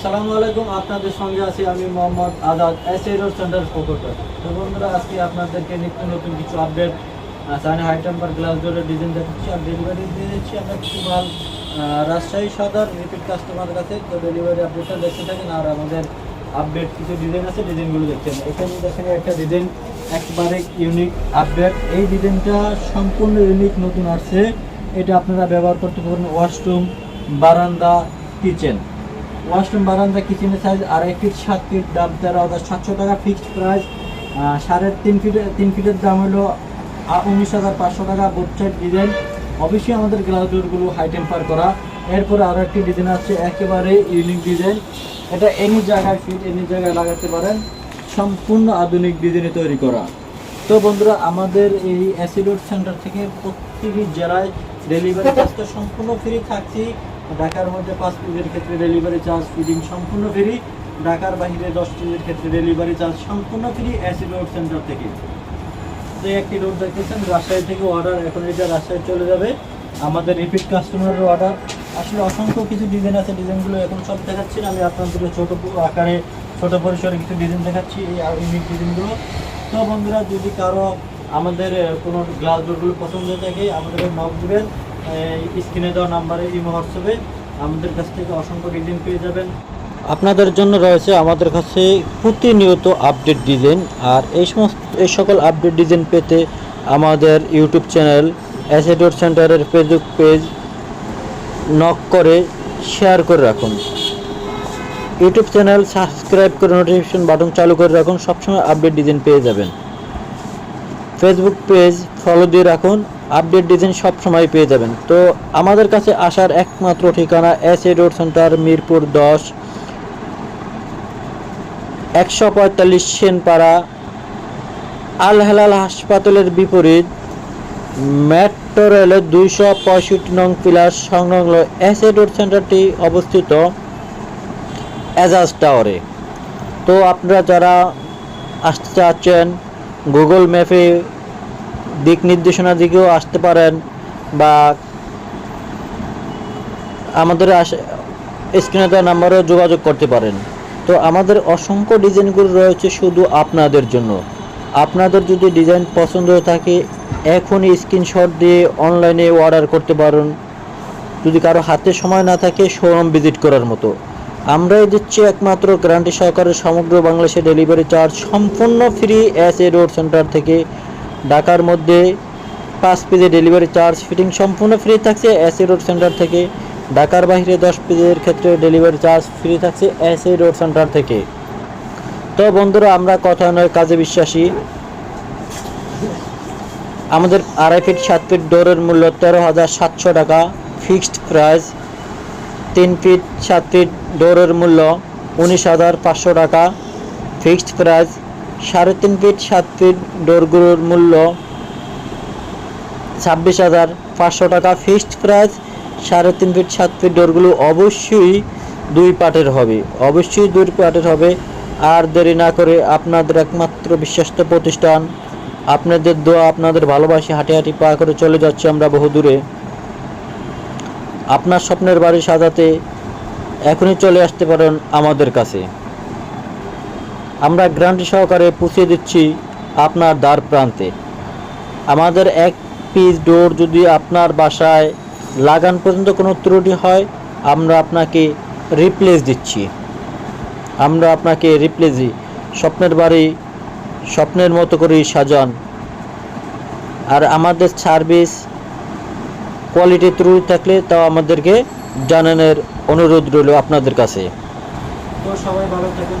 আসসালামু আলাইকুম, আপনাদের সঙ্গে আছি আমি Mohammad Azad S A road centre ফোকোটার তো বন্ধুরা, আজকে আপনাদেরকে নিত্য নতুন কিছু আপডেট সাইন হাই টেম্পার গ্লাস ডোরের ডিজাইন দেখাচ্ছি। আর ডেলিভারি দিয়ে দিচ্ছি আমরা কিছু মাল রাজশাহী সদর রিপিট কাস্টমার কাছে। তো ডেলিভারি আপডেটটা দেখতে থাকেন আর আমাদের আপডেট কিছু ডিজাইন আছে ডিজাইনগুলো দেখছেন। এখানে দেখেন একটা ডিজাইন একবারে ইউনিক আপডেট এই ডিজাইনটা সম্পূর্ণ ইউনিক নতুন আসছে। এটা আপনারা ব্যবহার করতে পারেন ওয়াশরুম বারান্দা কিচেন ওয়াশরুম বারান্দা কিচেনের সাইজ আড়াই ফিট সাত ফিট দাম তেরো হাজার সাতশো টাকা ফিক্সড প্রাইস সাড়ে তিন ফিটের তিন ফিটের দাম হলো উনিশ হাজার পাঁচশো টাকা বোথ সাইড ডিজাইন অবশ্যই আমাদের গ্লাস ডোরগুলো হাই টেম্পার করা। এরপরে আরও একটি ডিজাইন আছে, একেবারে ইউনিক ডিজাইন এটা এনি জায়গায় ফিট এনি জায়গায় লাগাতে পারেন। সম্পূর্ণ আধুনিক ডিজাইনে তৈরি করা। তো বন্ধুরা, আমাদের এই অ্যাসিডোড সেন্টার থেকে প্রত্যেকটি জেলায় ডেলিভারি তো সম্পূর্ণ ফ্রি থাকছি ঢাকার মধ্যে পাঁচ পিসের ক্ষেত্রে ডেলিভারি চার্জ ফিডিং সম্পূর্ণ ফ্রি ঢাকার বাইরে দশ পিসের ক্ষেত্রে ডেলিভারি চার্জ সম্পূর্ণ ফ্রি অ্যাসিডোড সেন্টার থেকে। তো একটি রোড দেখতেছেন, রাজশাহী থেকে অর্ডার এখন এটা রাজশাহী চলে যাবে। আমাদের রিপিট কাস্টমারের অর্ডার আসলে অসংখ্য কিছু ডিজাইন আছে ডিজাইনগুলো এখন সব দেখাচ্ছি আমি আপনাদের ছোটো আকারে, ছোটো পরিসরে কিছু ডিজাইন দেখাচ্ছি, এই ইউনিক ডিজাইনগুলো তো বন্ধুরা, যদি কারও আমাদের কোনো গ্লাস ডোরগুলো পছন্দ থাকে, আমাদের নক দেবেন। স্ক্রিনে দেওয়া নাম্বারে ইমো, হোয়াটসঅ্যাপে আমাদের কাছ থেকে অসংখ্য ডিজাইন পেয়ে যাবেন। আপনাদের জন্য রয়েছে আমাদের কাছে প্রতিনিয়ত আপডেট ডিজাইন, আর এই সমস্ত, এই সকল আপডেট ডিজাইন পেতে আমাদের ইউটিউব চ্যানেল অ্যাসেডোর সেন্টারের ফেসবুক পেজ নক করে শেয়ার করে রাখুন। ইউটিউব চ্যানেল সাবস্ক্রাইব করে নোটিফিকেশন বাটন চালু করে রাখুন, সবসময় আপডেট ডিজাইন পেয়ে যাবেন। ফেসবুক পেজ ফলো দিয়ে রাখুন আপডেট ডিজাইন সব সময় পেয়ে যাবেন। তো আমাদের কাছে আসার একমাত্র ঠিকানা S A road centre, Mirpur দশ, একশো পঁয়তাল্লিশ সেনপাড়া, আল হেলাল হাসপাতালের বিপরীত, মেট্রো রেলের দুইশো পঁয়ষট্টি নং পিলার সংলগ্ন এস এ রোড সেন্টারটি অবস্থিত এজাজ টাওয়ারে। তো আপনারা যারা আসতে চাচ্ছেন, গুগল ম্যাপে দিক নির্দেশনা দিকেও আসতে পারেন বা আমাদের স্ক্রিনে দেওয়া নাম্বারেও যোগাযোগ করতে পারেন। তো আমাদের অসংখ্য ডিজাইনগুলো রয়েছে শুধু আপনাদের জন্য। আপনাদের যদি ডিজাইন পছন্দ হয়ে থাকে, এখনই স্ক্রিনশট দিয়ে অনলাইনে অর্ডার করতে পারেন। যদি কারও হাতে সময় না থাকে, শোরুম ভিজিট করার মতো। আমরাই দিচ্ছি একমাত্র গ্যারান্টি সহকারে সমগ্র বাংলাদেশে ডেলিভারি চার্জ সম্পূর্ণ free S A road centre থেকে। ঢাকার মধ্যে পাঁচ পিজে ডেলিভারি চার্জ ফিটিং সম্পূর্ণ ফ্রি থাকছে এস রোড সেন্টার থেকে। ঢাকার বাইরে দশ পিজের ক্ষেত্রে ডেলিভারি চার্জ ফ্রি থাকছে এস রোড সেন্টার থেকে। তো বন্ধুরা, আমরা কথা নয়, কাজে বিশ্বাসী। আমাদের আড়াই ফিট সাত ফিট ডোরের মূল্য তেরো হাজার সাতশো টাকা। ফিক্সড প্রাইস তিন ফিট সাত ফিট ডোরের মূল্য উনিশ হাজার পাঁচশো টাকা। ফিক্সড প্রাইস সাড়ে তিন ফিট সাত ফিট ডোরগুলোর মূল্য ছাব্বিশ হাজার পাঁচশো টাকা। ফিক্সড প্রাইস সাড়ে তিন ফিট সাত ফিট ডোরগুলো অবশ্যই দুই পাটের হবে। অবশ্যই দুই পাটের হবে। আর দেরি না করে আপনাদের একমাত্র বিশ্বস্ত প্রতিষ্ঠান, আপনাদের দোয়া, আপনাদের ভালোবাসি হাঁটি হাঁটি পা করে চলে যাচ্ছি আমরা বহু দূরে। আপনার স্বপ্নের বাড়ি সাজাতে এখনই চলে আসতে পারেন আমাদের কাছে। আমরা গ্যারান্টি সহকারে পুষিয়ে দিচ্ছি আপনার দ্বার প্রান্তে। আমাদের এক পিস ডোর যদি আপনার বাসায় লাগান পর্যন্ত কোনো ত্রুটি হয়, আমরা আপনাকে রিপ্লেস দিচ্ছি। আমরা আপনাকে রিপ্লেস দিই। স্বপ্নের বাড়ি স্বপ্নের মতো করেই সাজান। আর আমাদের সার্ভিস কোয়ালিটি ত্রুটি থাকলে তাও আমাদেরকে জানানোর অনুরোধ রইল আপনাদের কাছে। তো সবাই ভালো থাকুন।